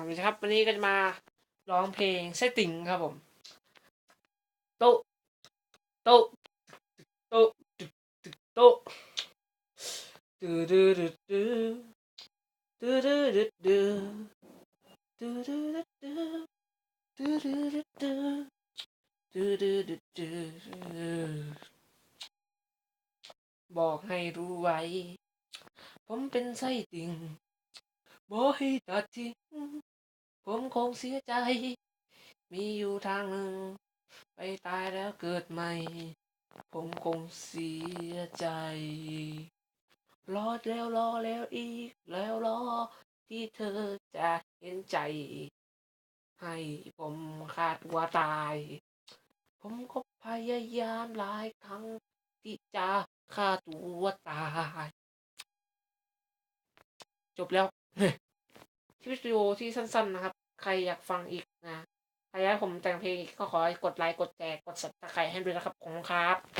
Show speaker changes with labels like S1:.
S1: สวัสดีครับ วันนี้ก็จะมาร้องเพลงไส้ติ่งครับผม โต๊ะโต๊ะโต๊ะโต๊ะตื้อดื้อดื้อดื้อตื้อดื้อดื้อดื้อตื้อดื้อดื้อดื้อตื้อดื้อดื้อดื้อตื้อดื้อดื้อดื้อบอกให้รู้ไว้ ผมเป็นไส้ติ่งบ่ให้ตัดทิ้ง ผมคงเสียใจ มีอยู่ทางหนึ่ง ไปตายแล้วเกิดใหม่ ผมคงเสียใจ รอแล้วรอแล้วอีก แล้วรอ ที่เธอจะเห็นใจ ให้ผมขาดว่าตาย ผมก็พยายามหลายครั้ง ที่จะฆ่าตัวตาย จบแล้ว คลิปวิดีโอที่สั้นๆนะครับ ใครอยากฟังอีกนะใครอยากผมแต่งเพลงอีกก็ขอให้กดไลค์กดแชร์กด subscribe ให้ด้วยนะครับ ขอบคุณครับ